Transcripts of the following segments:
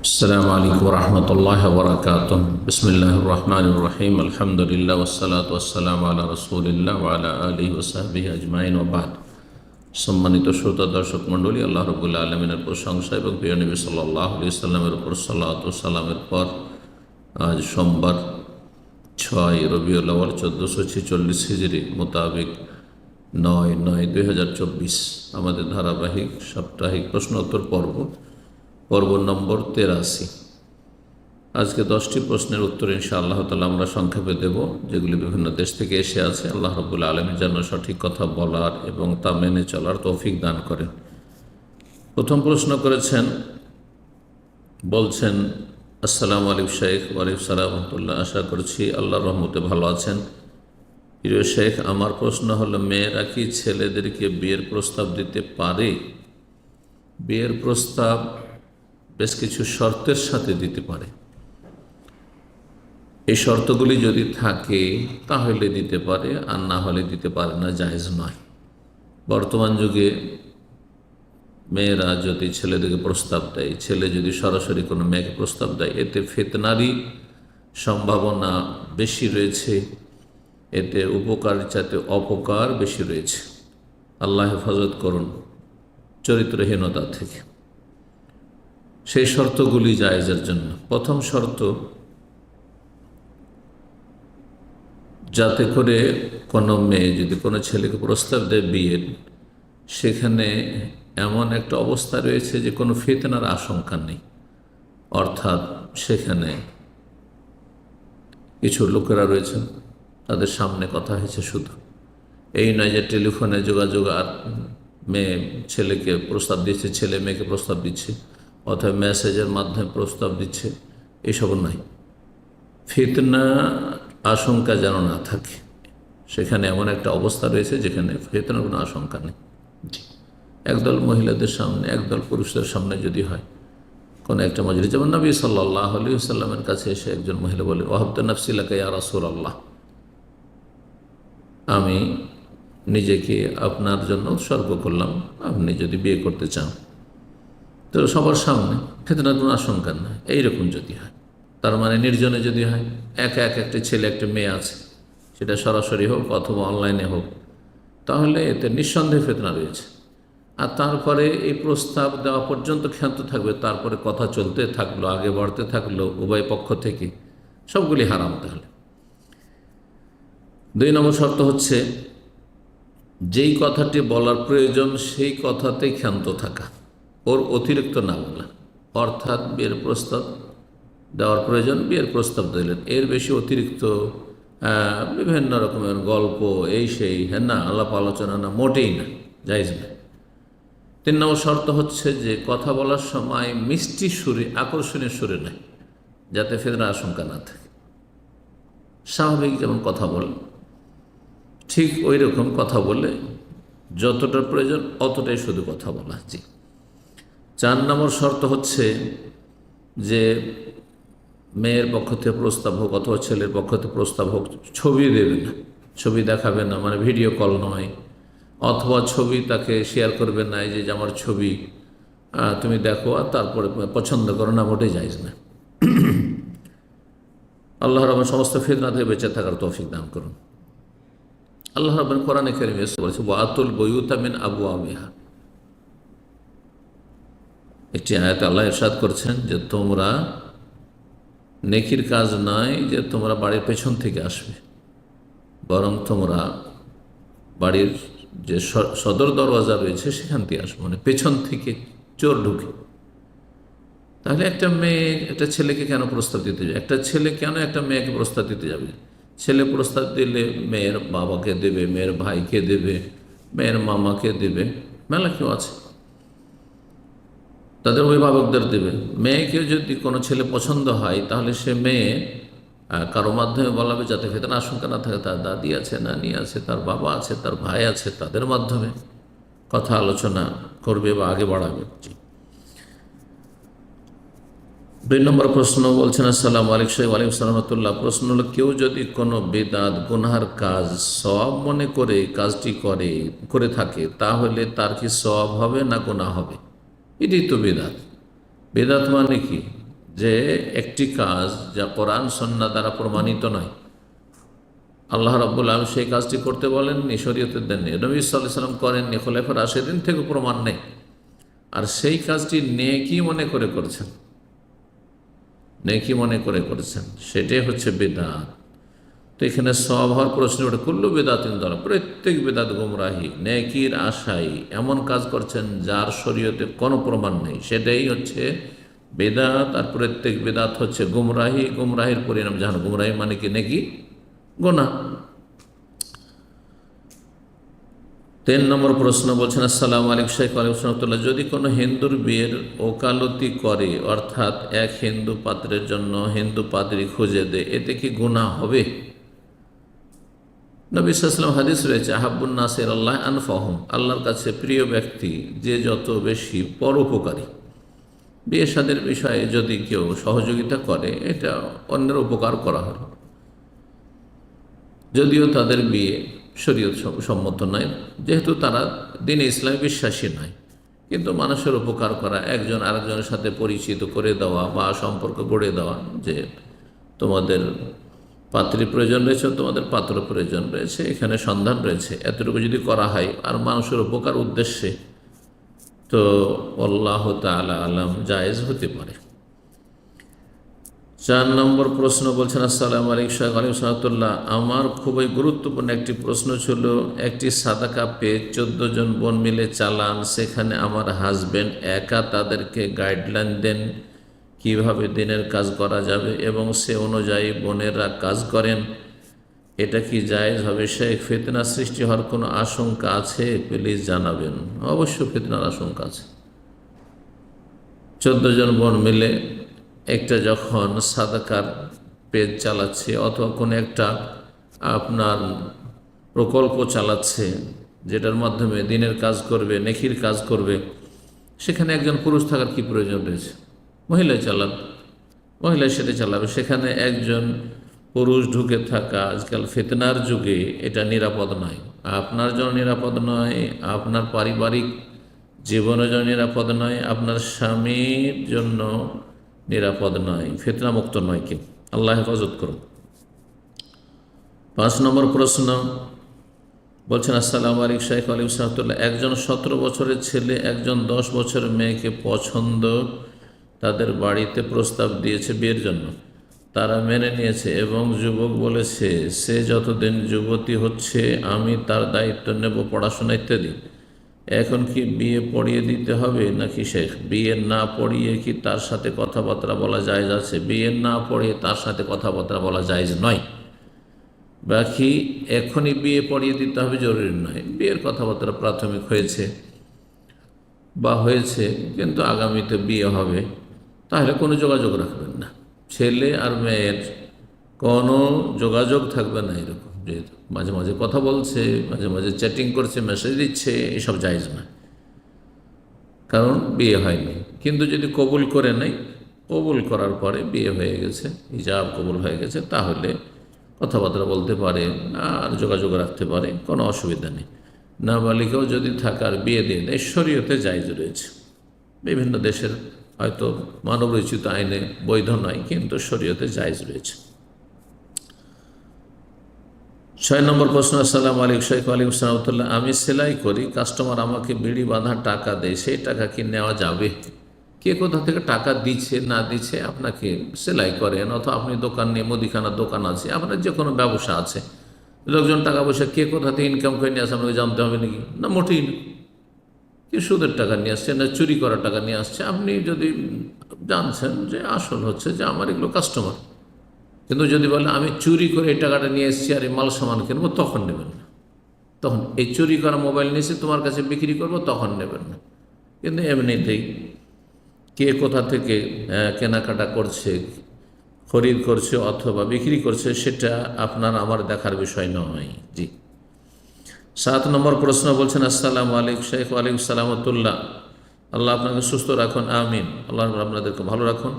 السلام عليكم ورحمة الله وبركاته بسم الله الرحمن الرحيم الحمد لله والصلاة والسلام على رسول الله وعلى آله وصحبه أجمعين وبعد সম্মানিত শ্রোতা দর্শক মণ্ডলী আল্লাহ রবুল্লা আলমিনের প্রশংসা এবং প্রিয় নবী সাল্লাহ আলি সাল্লামের উপর সাল্লাত সাল্লামের পর আজ সোমবার ছয় রবিউল আওয়াল চোদ্দোশো ছেচল্লিশ হিজড়ি মোতাবেক নয় নয় দুই হাজার চব্বিশ আমাদের ধারাবাহিক সাপ্তাহিক প্রশ্নোত্তর পর্ব পর্ব নম্বর তেরাশি। আজকে দশটি প্রশ্নের উত্তর ইনশা আল্লাহ তালা আমরা সংক্ষেপে দেব, যেগুলি বিভিন্ন দেশ থেকে এসে আছে। আল্লাহ রবুল্লা আলমী যেন সঠিক কথা বলার এবং তা মেনে চলার তৌফিক দান করেন। প্রথম প্রশ্ন করেছেন, বলছেন, আসসালামু আলাইকুম শেখ ওয়ালিকুম সালাম, রহমতুল্লাহ, আশা করছি আল্লাহ রহমতে ভালো আছেন। প্রিয় শেখ আমার প্রশ্ন হলো, মেয়েরা কি ছেলেদেরকে বিয়ের প্রস্তাব দিতে পারে? বিয়ের প্রস্তাব বেশ কিছু শর্তের সাথে দিতে পারে। এই শর্তগুলি যদি থাকে, তাহলে দিতে পারে, আর না হলে দিতে পারে না, জায়েজ নয়। বর্তমান যুগে মেয়েরা যদি ছেলেদেরকে প্রস্তাব দেয়, ছেলে যদি সরাসরি কোনো মেয়েকে প্রস্তাব দেয়, এতে ফেতনারই সম্ভাবনা বেশি রয়েছে, এতে উপকার চাইতে অপকার বেশি রয়েছে। আল্লাহ হেফাজত করুন চরিত্রহীনতা থেকে। সেই শর্তগুলি জায়েজের জন্য। প্রথম শর্ত, যাতে করে কোনো মেয়ে যদি কোনো ছেলেকে প্রস্তাব দেয় বিয়ের, সেখানে এমন একটা অবস্থা রয়েছে যে কোনো ফেতনার আশঙ্কা নেই। অর্থাৎ সেখানে কিছু লোকেরা রয়েছেন, তাদের সামনে কথা হয়েছে শুধু। এই নয় যে টেলিফোনে যোগাযোগ আর মেয়ে ছেলেকে প্রস্তাব দিচ্ছে, ছেলে মেয়েকে প্রস্তাব দিচ্ছে। অথবা মেসেজের মাধ্যমে প্রস্তাব দিচ্ছে এসব নয় ফিতনা আশঙ্কা যেন না থাকে। সেখানে এমন একটা অবস্থা রয়েছে যেখানে ফেতনার কোনো আশঙ্কা নেই। একদল মহিলাদের সামনে একদল পুরুষদের সামনে যদি হয় কোনো একটা মজুরি যেমন নবী সাল্লাহ আলী সাল্লামের কাছে এসে একজন মহিলা বলে ওহাব্দ নফসিলাকা ইয়া রাসুল আল্লাহ আমি নিজেকে আপনার জন্য উৎসর্গ করলাম। আপনি যদি বিয়ে করতে চান তো সবার সামনে ফেতনার কোনো আশঙ্কা না এইরকম যদি হয়। তার মানে নির্জনে যদি হয়, এক এক একটা ছেলে, একটা মেয়ে আছে, সেটা সরাসরি হোক অথবা অনলাইনে হোক, তাহলে এতে নিঃসন্দেহে ফেতনা রয়েছে। আর তারপরে এই প্রস্তাব দেওয়া পর্যন্ত ক্ষান্ত থাকবে, তারপরে কথা চলতে থাকল, আগে বাড়তে থাকল, উভয় পক্ষ থেকে, সবগুলি হারাম তাহলে। দুই নম্বর শর্ত হচ্ছে, যেই কথাটি বলার প্রয়োজন, সেই কথাতেই ক্ষান্ত থাকা। ওর অতিরিক্ত না বলা অর্থাৎ বিয়ের প্রস্তাব দেওয়ার প্রয়োজন, বিয়ের প্রস্তাব দিলেন। এর বেশি অতিরিক্ত বিভিন্ন রকমের গল্প, এই সেই হ্যাঁ না, আলাপ আলোচনা না, মোটেই না যাইজ না। তিন নম্বর শর্ত হচ্ছে যে, কথা বলার সময় মিষ্টি সুরে, আকর্ষণীয় সুরে নেয়, যাতে ফেদনা আশঙ্কা না থাকে। স্বাভাবিক যেমন কথা বলেন ঠিক ওই রকম কথা বলে যতটা প্রয়োজন অতটাই শুধু কথা বলা, জি। চার নম্বর শর্ত হচ্ছে যে মেয়ের পক্ষ থেকে প্রস্তাব হোক অথবা ছেলের পক্ষ থেকে প্রস্তাব হোক, ছবি দেবে না। ছবি দেখাবে না মানে ভিডিও কল নয়। অথবা ছবি তাকে শেয়ার করবে না যে আমার ছবি তুমি দেখো আর তারপরে পছন্দ করো না, মোটেই যাইজ না। আল্লাহ রহমান সমস্ত ফিতনা থেকে বেঁচে থাকার তৌফিক দান করুন। আল্লাহ রহমান কোরআনে কেরিম এসে বলেছে ওয়াতুল বইউতামিন আবু আমিহা একটি আয়াত আল্লাহ ইরশাদ করছেন যে তোমরা নেকির কাজ নয় যে তোমরা বাড়ির পেছন থেকে আসবে। বরং তোমরা বাড়ির যে সদর দরওয়াজা রয়েছে সেখান থেকে আসবে মানে পেছন থেকে চোর ঢুকে। তাহলে একটা মেয়ে, একটা ছেলেকে কেন প্রস্তাব দিতে যাবে? একটা ছেলে কেন একটা মেয়েকে প্রস্তাব দিতে যাবে? ছেলে প্রস্তাব দিলে মেয়ের বাবাকে দেবে, মেয়ের ভাইকে দেবে, মেয়ের মামাকে দেবে, মেলা কেউ আছে। তাদের অভিভাবকদের দেবে। মেয়েকে যদি কোনো ছেলে পছন্দ হয়, তাহলে সে মেয়ে কারও মাধ্যমে বলাবে যাতে ফেতনা আশঙ্কা না থাকে, তার দাদি আছে, নানি আছে, তার বাবা আছে, তার ভাই আছে, তাদের মাধ্যমে কথা আলোচনা করবে বা আগে বাড়াবে। দুই নম্বর প্রশ্ন বলছেন, আসসালাম আলিক সাহেব আলিক সালামতুল্লাহ প্রশ্ন হলো, কেউ যদি কোনো বেদাত, গুনহার কাজ সব মনে করে, কাজটি করে করে থাকে, তাহলে তার কি সব হবে না গোনা হবে? এটাই তো বেদাত। বেদাত মানে কি? যে একটি কাজ যা কোরআন সন্না দ্বারা প্রমাণিত নয়। আল্লাহ রাব্বুল আলম সেই কাজটি করতে বলেননি, শরীয়তের দেননি। নবী সাল্লাহ সাল্লাম করেননি খোলাফার সেদিন থেকে প্রমাণ নেই। আর সেই কাজটি নেকি মনে করে করছেন। নেকি মনে করে করেছেন। সেটাই হচ্ছে বেদাত। তো এখানে সব হওয়ার প্রশ্ন ওঠে কুল্লু বেদাতিন দ্বারা প্রত্যেক বেদাত গুমরাহি, নেকির আশাই এমন কাজ করছেন যার শরীয়তে কোনো প্রমাণ নেই। সেটাই হচ্ছে বেদাত, আর প্রত্যেক বেদাত হচ্ছে গুমরাহি। গুমরাহির পরিণাম জাহান, গুমরাহি মানে কি? নেকি? গোনা তিন নম্বর প্রশ্ন বলছেন, আসসালাম আলিক শেখ আলিক রহমতুল্লাহ। যদি কোনো হিন্দুর বিয়ের ওকালতি করে, অর্থাৎ এক হিন্দু পাত্রের জন্য হিন্দু পাত্রী খুঁজে দেয়, এতে কি গুণা হবে? নবী সাল্লাম হাদিস রয়েছে আহাবুল নাসির আল্লাহ আনফাহম। আল্লাহর কাছে প্রিয় ব্যক্তি যে যত বেশি পরোপকারী। বিয়ে সাদের বিষয়ে যদি কেউ সহযোগিতা করে, এটা অন্যের উপকার করা হলো। যদিও তাদের বিয়ে শরীয়ত সম্মত নয়, যেহেতু তারা দিনে ইসলামে বিশ্বাসী নয়। কিন্তু মানুষের উপকার করা, একজন আরেকজনের সাথে পরিচিত করে দেওয়া বা সম্পর্ক গড়ে দেওয়া যে তোমাদের পাত্রী প্রয়োজন রয়েছে, তোমাদের পাত্র প্রয়োজন রয়েছে, এখানে সন্ধান রয়েছে। এতটুকু যদি করা হয়, আর মানুষের উপকার উদ্দেশ্যে, তো আল্লাহ তালা আলাম জায়েজ হতে পারে। চার নম্বর প্রশ্ন বলছেন, আসসালাম আলিক শাহ আলিম সাহাতুল্লাহ আমার খুবই গুরুত্বপূর্ণ একটি প্রশ্ন ছিল, একটি সাদা কাপে চোদ্দ জন বোন মিলে চালান, সেখানে আমার হাজব্যান্ড একা তাদেরকে গাইডলাইন দেন। কীভাবে দিনের কাজ করা যাবে এবং সে অনুযায়ী বোনেরা কাজ করেন? এটা কি জায়েজ হবে? সে ফেতনা সৃষ্টি হওয়ার কোনো আশঙ্কা আছে? প্লিজ জানাবেন। অবশ্য ফেতনার আশঙ্কা আছে। চোদ্দ জন বোন মিলে একটা যখন সাদাকার পেজ চালাচ্ছে অথবা কোনো একটা আপনার প্রকল্প চালাচ্ছে, যেটার মাধ্যমে দিনের কাজ করবে নেখির কাজ করবে, সেখানে একজন পুরুষ থাকার কি প্রয়োজন রয়েছে? মহিলায় চালাবে মহিলায় সেটা চালাবে। সেখানে একজন পুরুষ ঢুকে থাকা আজকাল ফেতনার যুগে এটা নিরাপদ নয়। আপনার জন্য নিরাপদ নয়, আপনার পারিবারিক জীবনের জন্য নিরাপদ নয়, আপনার স্বামীর জন্য নিরাপদ নয়। ফেতনামুক্ত নয় কি আল্লাহ হেফাজত করুন। পাঁচ নম্বর প্রশ্ন, বলছেন, আসসালাম আলিক শাহ আলিম সাহতুল্লাহ, একজন সতেরো বছরের ছেলে, একজন দশ বছরের মেয়েকে পছন্দ তাদের বাড়িতে প্রস্তাব দিয়েছে বিয়ের জন্য। তারা মেনে নিয়েছে এবং যুবক বলেছে, সে যতদিন যুবতী হচ্ছে, আমি তার দায়িত্ব নেব পড়াশোনা ইত্যাদি। এখন কি বিয়ে পড়িয়ে দিতে হবে নাকি শেখ? বিয়ে না পড়িয়ে কি তার সাথে কথাবার্তা বলা যায় আছে? বিয়ে না পড়িয়ে তার সাথে কথাবার্তা বলা যায় নয়। বাকি এখনই বিয়ে পড়িয়ে দিতে হবে জরুরি নয়। বিয়ের কথাবার্তা প্রাথমিক হয়েছে বা হয়েছে, কিন্তু আগামীতে বিয়ে হবে। তাহলে কোনো যোগাযোগ রাখবেন না। ছেলে আর মেয়ের কোনো যোগাযোগ থাকবে না এরকম। যেহেতু মাঝে মাঝে কথা বলছে, মাঝে মাঝে চ্যাটিং করছে মেসেজ দিচ্ছে, এসব জায়জ না কারণ বিয়ে হয়নি। কিন্তু যদি কবুল করে নেই, কবুল করার পরে বিয়ে হয়ে গেছে। হিজাব কবুল হয়ে গেছে, তাহলে কথাবার্তা বলতে পারে, আর যোগাযোগ রাখতে পারে, কোনো অসুবিধা নেই। নাবালিকাও যদি থাকার বিয়ে দিয়ে দেয়, শরীয়তে জায়জ রয়েছে। বিভিন্ন দেশের হয়তো মানবরচিত আইনে বৈধ নয়, কিন্তু শরীয়তে জায়জ রয়েছে। ছয় নম্বর প্রশ্ন, আসসালাম আলিক শেখ আলিক সালামতুল্লাহ আমি সেলাই করি, কাস্টমার আমাকে বিড়ি বাঁধা টাকা দেয়, সেই টাকা কি নেওয়া যাবে? কে কোথা থেকে টাকা দিচ্ছে, না দিচ্ছে, আপনাকে সেলাই করেন, অথবা আপনি দোকান নিয়ে মুদিখানার দোকান আছে, আপনার যে কোনো ব্যবসা আছে। লোকজন টাকা পয়সা কে কোথা থেকে ইনকাম করে নিয়ে আসে, আপনাকে জানতে হবে নাকি? না, মোটেই না। কি সুদের টাকা নিয়ে আসছে না চুরি করার টাকা নিয়ে আসছে, আপনি যদি জানছেন যে আসল হচ্ছে যে আমার এগুলো কাস্টমার কিন্তু যদি বলে, আমি চুরি করে এই টাকাটা নিয়ে এসেছি আর এই মাল সামান কিনবো, তখন নেবেন না। তখন এই চুরি করা মোবাইল নিয়েছে, তোমার কাছে বিক্রি করব, তখন নেবেন না। কিন্তু এমনিতেই কে কোথা থেকে কেনাকাটা করছে, খরিদ করছে অথবা বিক্রি করছে, সেটা আপনার, আমার দেখার বিষয় নয়। জি। সাত নম্বর প্রশ্ন বলছেন, আসসালাম আলিক শেখ আলিক সালামতুল্লাহ আল্লাহ আপনাকে সুস্থ রাখুন, আমিন। আল্লাহ আপনাদেরকে ভালো রাখুন।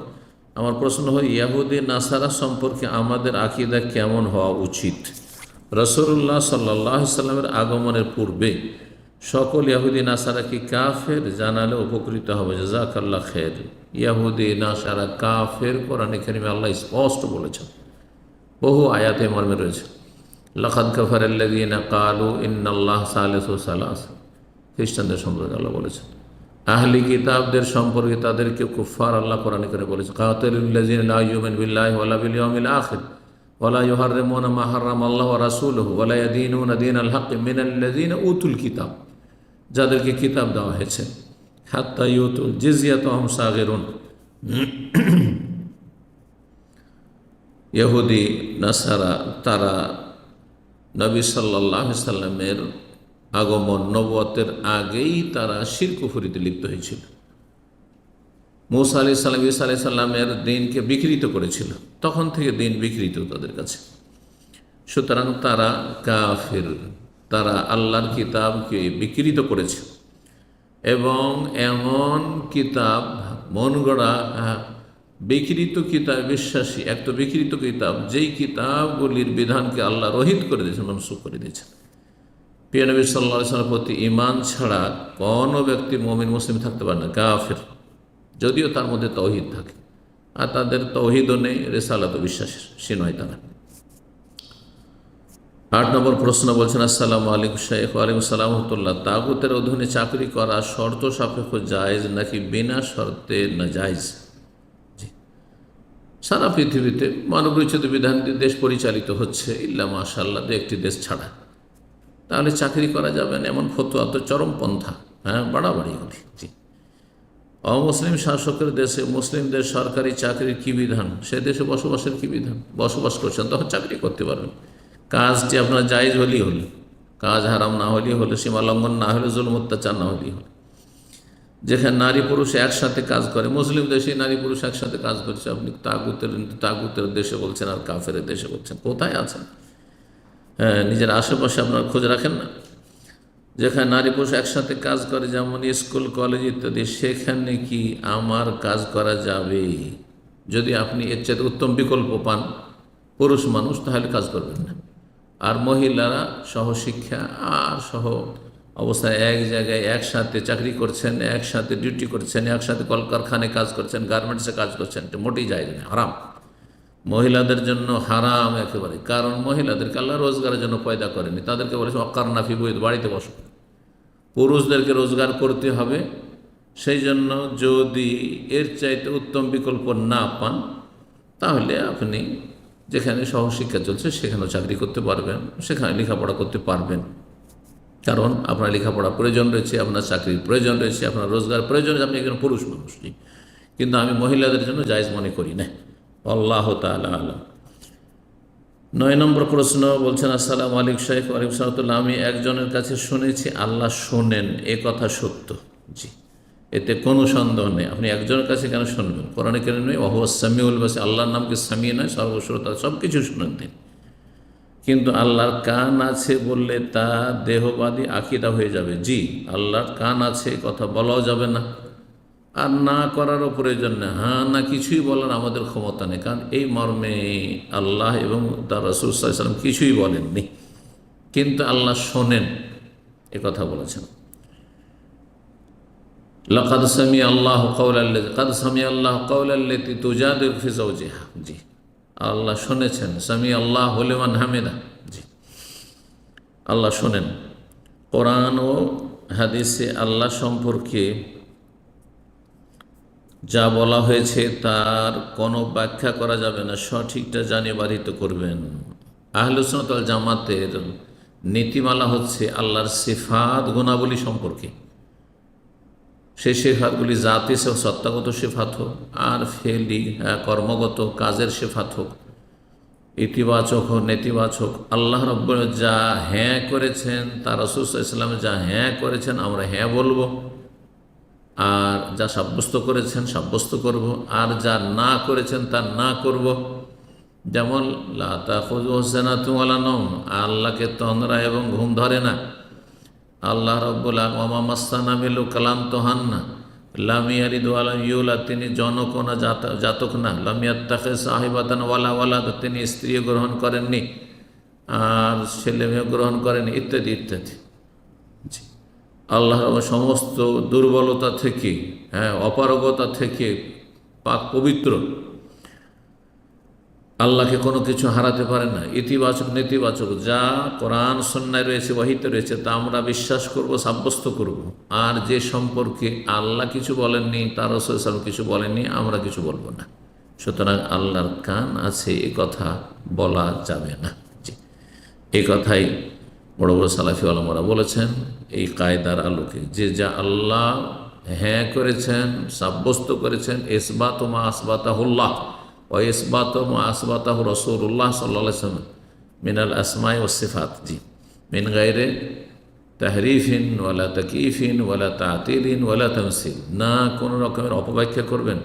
আমার প্রশ্ন হয়, ইয়াহুদি, নাসারা সম্পর্কে আমাদের আকিদা কেমন হওয়া উচিত? রসুল্লাহ সাল্লাহ সাল্লামের আগমনের পূর্বে সকল ইয়াহুদি, নাসারা কি কাফের? জানালে উপকৃত হবে। জাজাকাল্লাহ খের ইয়াহুদি, নাসারা কাফের কোরআন এখানে আল্লাহ স্পষ্ট বলেছেন। বহু আয়াতে মর্মে রয়েছে। লখাদ কফার আল্লাদিনা কালু ইন্নাল্লাহ সালেস সালাস। খ্রিস্টানদের সম্পর্কে আল্লাহ বলেছেন। আহলি কিতাবদের সম্পর্কে তাদেরকে কুফার আল্লাহ কোরআন করে বলেছে ইউমিন বিল্লাহি ওয়ালা বিল ইয়াউমিল আখির ওয়ালা ইউহাররিমুনা মা হারাম আল্লাহ ওয়া রাসূলুহু ওয়ালা ইয়াদিনুনা দীনাল হক মিনাল্লাযিনা উতুল কিতাব। যাদেরকে কিতাব দেওয়া হয়েছে। হাত্তা ইউতুল জিজিয়াত হম সাগেরুন। ইহুদি, নাসারা, তারা নবী সাল্লাহ সাল্লামের আগমন নবতের আগেই তারা শিরকুফুরিতে লিপ্ত হয়েছিল। মৌসা আলি সাল্লাম ইসা আলি সাল্লামের দিনকে বিকৃত করেছিল। তখন থেকে দিন বিকৃত তাদের কাছে। সুতরাং তারা কাফের, তারা আল্লাহর কিতাবকে বিকৃত করেছে। এবং এমন কিতাব মন গড়া বিকৃত কিতাব, বিশ্বাসী, এক তো বিকৃত কিতাব, যেই কিতাবগুলির বিধানকে আল্লাহ রহিত করে দিয়েছেন, মনসুখ করে দিয়েছেন। প্রিয় নবী সাল্লা প্রতি ইমান ছাড়া কোনো ব্যক্তি মমিন, মুসলিম থাকতে পারে না, কাফের। যদিও তার মধ্যে তৌহিদ থাকে, আর তাদের তৌহিদও নেই রেসালাত বিশ্বাসের, সে নয় তারা। আট নম্বর প্রশ্ন বলছেন, আসসালামু আলাইকুম শেখ ওয়ালাইকুম সালামতুল্লাহ তাগুতের অধীনে চাকরি করা শর্ত সাপেক্ষ জায়েজ নাকি বিনা শর্তে না জায়েজ সারা পৃথিবীতে মানব রচিত বিধান দেশ পরিচালিত হচ্ছে ইল্লা মাশাল্লাহ দু একটি দেশ ছাড়া। তাহলে চাকরি করা যাবে না, এমন ফতোয়া তো চরমপন্থা হ্যাঁ বাড়াবাড়ি হলি অমুসলিম শাসকের দেশে মুসলিমদের সরকারি চাকরির কী বিধান? সে দেশে বসবাসের কী বিধান? বসবাস করছেন, তখন চাকরি করতে পারবেন। কাজটি আপনার জায়েজ হলেই হলো। কাজ হারাম না হলেই হলো, সীমা লঙ্ঘন না হলে জুলম, অত্যাচার না হলেই হলো। যেখানে নারী পুরুষ একসাথে কাজ করে, মুসলিম দেশে নারী পুরুষ একসাথে কাজ করছে, আপনি তাগুতের তাগুতের দেশে বলছেন আর কাফের দেশে বলছেন, কোথায় আছেন? হ্যাঁ নিজের আশেপাশে আপনার খোঁজ রাখেন না। যেখানে নারী পুরুষ একসাথে কাজ করে, যেমন স্কুল, কলেজ ইত্যাদি, সেখানে কি আমার কাজ করা যাবে? যদি আপনি এর চেয়ে উত্তম বিকল্প পান, পুরুষ মানুষ, তাহলে কাজ করবেন না। আর মহিলারা সহশিক্ষা আর সহ অবস্থায় এক জায়গায় একসাথে চাকরি করছেন, একসাথে ডিউটি করছেন, একসাথে কলকারখানায় কাজ করছেন গার্মেন্টসে কাজ করছেন মোটেই যায় না হারাম। মহিলাদের জন্য হারাম একেবারে, কারণ মহিলাদেরকে আল্লাহ রোজগারের জন্য পয়দা করেনি, তাদেরকে বলেছে অকার নাফি বই বাড়িতে বসো। পুরুষদেরকে রোজগার করতে হবে, সেই জন্য যদি এর চাইতে উত্তম বিকল্প না পান, তাহলে আপনি যেখানে সহশিক্ষা চলছে, সেখানেও চাকরি করতে পারবেন, সেখানে লেখাপড়া করতে পারবেন। কারণ আপনার লেখাপড়া প্রয়োজন রয়েছে, আপনার চাকরির প্রয়োজন রয়েছে, আপনার রোজগার প্রয়োজন আপনি একজন পুরুষ মানুষ। কিন্তু আমি মহিলাদের জন্য জায়জ মনে করি না। আল্লাহ তালা আলম। নয় নম্বর প্রশ্ন বলছেন, আসসালাম আলিক শাহেখ আলিক সাহতুল্লাহ আমি একজনের কাছে শুনেছি, আল্লাহ শোনেন, এ কথা সত্য। জি। এতে কোনো সন্দেহ নেই। আপনি একজনের কাছে কেন শুনবেন? কোরআনে কেন নয় অহ সামিউল বাসে আল্লাহর নামকে সামিয়ে নয়, সর্বশ্রোতা সব কিছু শুনেন তিনি। কিন্তু আল্লাহর কান আছে বললে তা দেহবাদী আকিদা হয়ে যাবে। জি, আল্লাহর কান আছে, কথা বলাও যাবে না। আর না করারও প্রয়োজন নেই। হ্যাঁ না কিছুই বলার আমাদের ক্ষমতা নেই। কারণ এই মর্মে আল্লাহ এবং তার রসুলাম কিছুই বলেননি। কিন্তু আল্লাহ শোনেন, এ কথা বলেছেন। লকাদ সামি আল্লাহ কৌলাল্লে কাদ সামি আল্লাহ কৌলাল্লেতি তুজাদের ফিজাউজিহা জি আল্লাহ শুনেছেন, সামি আল্লাহ হলেমান হামেদা। জি। আল্লাহ শোনেন। কোরআন ও হাদিসে আল্লাহ সম্পর্কে যা বলা হয়েছে তার কোনো ব্যাখ্যা করা যাবে না, সঠিকটা জানিয়ে বাধিত করবেন। আহলুসনতল জামাতের নীতিমালা হচ্ছে আল্লাহর সিফাত গুণাবলী সম্পর্কে। সেই সেফাতগুলি জাতি সত্তাগত সেফাত হোক আর ফেলি হ্যাঁ, কর্মগত কাজের সেফাত হোক ইতিবাচক হোক নেতিবাচক আল্লাহ রব্ব যা হ্যাঁ করেছেন তার রসুল ইসলাম যা হ্যাঁ করেছেন আমরা হ্যাঁ বলব। আর যা সাব্যস্ত করেছেন সাব্যস্ত করব। আর যা না করেছেন তা না করব। যেমন লাতা খুজ হোসেনা তুমালা নম আল্লাহকে তন্দ্রা এবং ঘুম ধরে না। আল্লাহ রব্বুল মামা মাস্তানা মিলু কালান্ত হান না লামিয়ারিদ ইউলা তিনি জনক না জাতক না। লামিয়াত তাকে সাহিবাদান ওয়ালা তিনি স্ত্রী গ্রহণ করেননি, আর ছেলে মেয়ে গ্রহণ করেন ইত্যাদি ইত্যাদি। জি। আল্লাহর সমস্ত দুর্বলতা থেকে হ্যাঁ অপারগতা থেকে পাক পবিত্র। আল্লাহকে কোনো কিছু হারাতে পারে না। ইতিবাচক, নেতিবাচক, যা কোরআন সন্ন্যায় রয়েছে, ওয়াহিতে রয়েছে, তা আমরা বিশ্বাস করব, সাব্যস্ত করব। আর যে সম্পর্কে আল্লাহ কিছু বলেননি, তার রসুল কিছু বলেননি, আমরা কিছু বলব না। সুতরাং আল্লাহর কান আছে, এ কথা বলা যাবে না। এই কথাই বড় বড় সালাফি আলমরা বলেছেন, এই কায়দার আলোকে। যে যা আল্লাহ হ্যাঁ করেছেন, সাব্যস্ত করেছেন এসবাত মা আসবাতাহুল্লাহ। ও ইসবাত মা আসবাতাহ রসুল্লাহ সাল্লা সাল্লাম মিনাল আসমাই ও সিফাত জি মিন গাইরে তাহরিফিন ওয়ালা তকিফিন ওয়ালা তাতিলিন ওয়ালা তমসিল না কোনো রকমের অপব্যাখ্যা করবেন,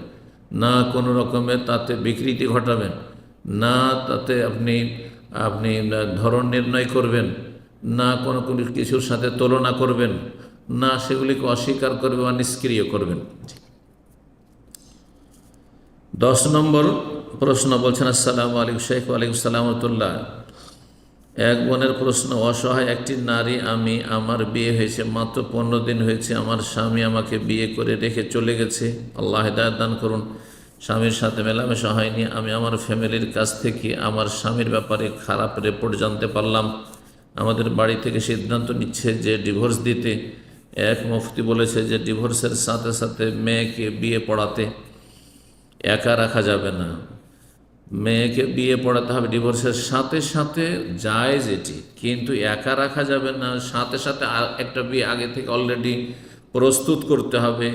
না কোনো রকমের তাতে বিকৃতি ঘটাবেন, না তাতে আপনি আপনি ধরন নির্ণয় করবেন, না কোনো কোনো কিছুর সাথে তুলনা করবেন, না সেগুলিকে অস্বীকার করবে বা নিষ্ক্রিয় করবেন। দশ নম্বর প্রশ্ন বলছেন, আসসালামু আলিক শেখ, ওয়ালাইকুম সালামতুল্লাহ এক বোনের প্রশ্ন, অসহায় একটি নারী আমি, আমার বিয়ে হয়েছে, মাত্র পনেরো দিন হয়েছে, আমার স্বামী আমাকে বিয়ে করে রেখে চলে গেছে। আল্লাহ হেদায়ত দান করুন। স্বামীর সাথে মেলামেশা হয়নি, আমি আমার ফ্যামিলির কাছ থেকে আমার স্বামীর ব্যাপারে খারাপ রিপোর্ট জানতে পারলাম। আমাদের বাড়ি থেকে সিদ্ধান্ত নিচ্ছে যে ডিভোর্স দিতে। এক মুফতি বলেছে যে ডিভোর্সের সাথে সাথে মেয়েকে বিয়ে পড়াতে একা রাখা যাবে না। মেয়েকে বিয়ে পড়াতে হবে ডিভোর্সের সাথে সাথে যায় যেটি, কিন্তু একা রাখা যাবে না। সাথে সাথে একটা বিয়ে আগে থেকে অলরেডি প্রস্তুত করতে হবে।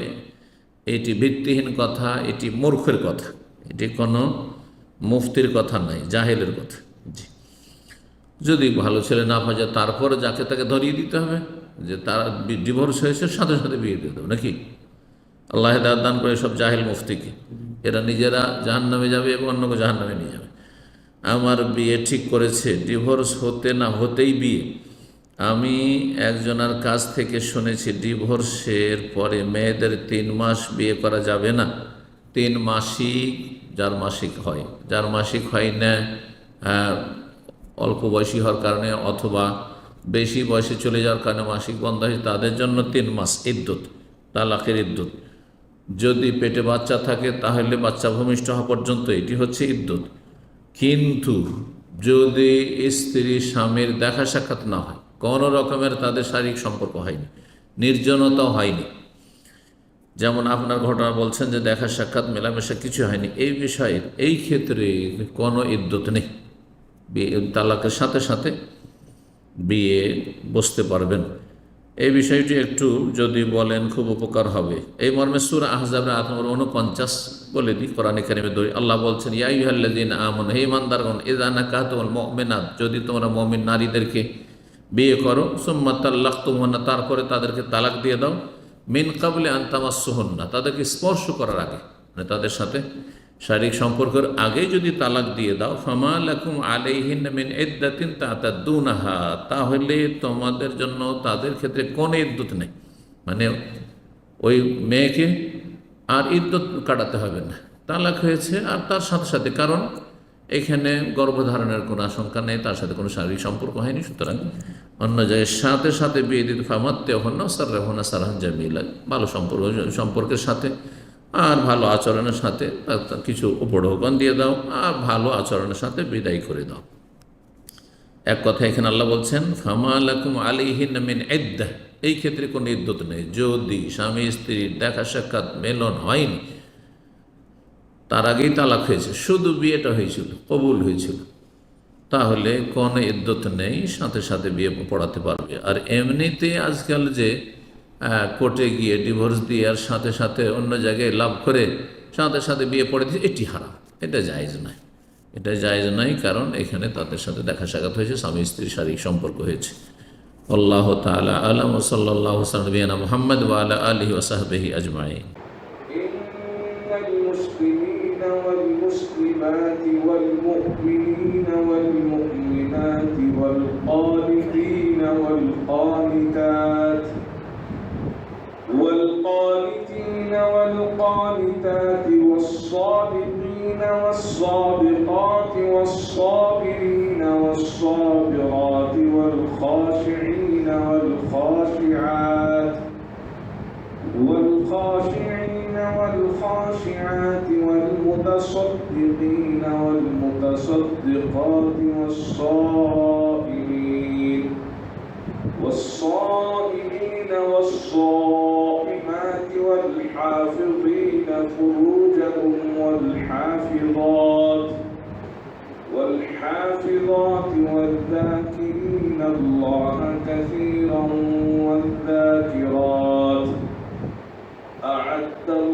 এটি ভিত্তিহীন কথা, এটি মূর্খের কথা। এটি কোনো মুফতির কথা নয়, জাহেলের কথা। জি। যদি ভালো ছেলে না পাওয়া যায়, তারপরে যাকে তাকে ধরিয়ে দিতে হবে, যে তার ডিভোর্স হয়েছে, সাথে সাথে বিয়ে দিয়ে দেবে, নাকি? আল্লাহ দান করে সব জাহেল মুফতিকে এরা নিজেরা জাহান নামে যাবে এবং অন্যকে জাহান নামে নিয়ে যাবে। আমার বিয়ে ঠিক করেছে, ডিভোর্স হতে না হতেই বিয়ে। আমি একজনের কাছ থেকে শুনেছি, ডিভোর্সের পরে মেয়েদের তিন মাস বিয়ে করা যাবে না। তিন মাসিক, যার মাসিক হয়। যার মাসিক হয় না অল্প বয়সী হওয়ার কারণে অথবা বেশি বয়সে চলে যাওয়ার কারণে মাসিক বন্ধ হয়, তাদের জন্য তিন মাস ইদ্যুৎ তালাকের ইদ্যুৎ যদি পেটে বাচ্চা থাকে, তাহলে বাচ্চা ভূমিষ্ঠ হওয়া পর্যন্ত এটি হচ্ছে ইদ্যুৎ কিন্তু যদি স্ত্রী স্বামীর দেখা সাক্ষাৎ না হয়, কোনো রকমের তাদের শারীরিক সম্পর্ক হয়নি, নির্জনতাও হয়নি। যেমন আপনার ঘটনা বলছেন যে দেখা সাক্ষাৎ, মেলামেশা কিছু হয়নি। এই বিষয়ে এই ক্ষেত্রে কোনো ইদ্যুৎ নেই। তালাকের সাথে সাথে বিয়ে বসতে পারবেন। এই বিষয়টি একটু যদি বলেন, খুব উপকার হবে। এই মর্মে সুর আহজাবের আত্মর উনপঞ্চাশ বলে দিই কোরআন কারিমে দই। আল্লাহ বলছেন ইয়াইহাল্লাদিন আমন, হে ইমানদারগণ এজানা তোমার মমেনাথ যদি তোমরা মমিন নারীদেরকে বিয়ে করো, সোম্মা সোম্মাতাল্লাহ তোমনা তারপরে তাদেরকে তালাক দিয়ে দাও, মিন কাবলে আন্তামাসোহন্না তাদেরকে স্পর্শ করার আগে মানে তাদের সাথে শারীরিক সম্পর্কের আগে যদি তালাক দিয়ে দাও ফামাল আকুম আলাইহিন তাহলে তোমাদের জন্য তাদের ক্ষেত্রে কোনো ইদ্যুৎ নেই। মানে ওই মেয়েকে আর ইদ্যুৎ কাটাতে হবে না। তালাক হয়েছে আর তার সাথে সাথে, কারণ এখানে গর্ভধারণের কোনো আশঙ্কা নেই, তার সাথে কোনো শারীরিক সম্পর্ক হয়নি। সুতরাং অন্য জায়গায় সাথে সাথে বিয়ে দিতে ফামাত্তে হন সার রেহনা সারহান জামিলা, ভালো সম্পর্ক সম্পর্কের সাথে আর ভালো আচরণের সাথে কিছু উপঢৌকন দিয়ে দাও, আর ভালো আচরণের সাথে বিদায় করে দাও। এক কথা এখানে আল্লাহ বলছেন ফামালাকুম আলিহিন মিন এদ্দাহ এই ক্ষেত্রে কোনো ইদ্যত নেই। যদি স্বামী স্ত্রীর দেখা সাক্ষাৎ মেলন হয়নি, তার আগেই তালাক হয়েছে, শুধু বিয়েটা হয়েছিল, কবুল হয়েছিল, তাহলে কোনো ইদ্যত নেই, সাথে সাথে বিয়ে পড়াতে পারবে। আর এমনিতে আজকাল যে কোর্টে গিয়ে ডিভোর্স দিয়ে আর সাথে সাথে অন্য জায়গায় লাভ করে সাথে সাথে বিয়ে পড়ে দিয়ে এটি হারাম এটা জায়জ নয় এটা জায়জ নয় কারণ এখানে তাদের সাথে দেখা সাক্ষাৎ হয়েছে স্বামী স্ত্রীর শারীরিক সম্পর্ক হয়েছে আল্লাহ তালা আলম সাল্লাহ সালবিয়ানা মোহাম্মদ ওয়ালা আলহি ওসাহবেহি আজমাই والمسلمات والمؤمنين والقانتات والصادقين والصادقات والصابرين والصابرات والخاشعين والخاشعات والخاشعين والخاشعات والمتصدقين والمتصدقات والصائمين والصائمين والصائمات والحافظين فروجهم والحافظات والحافظات والذاكرين الله كثيرا والذاكرات. أعد الله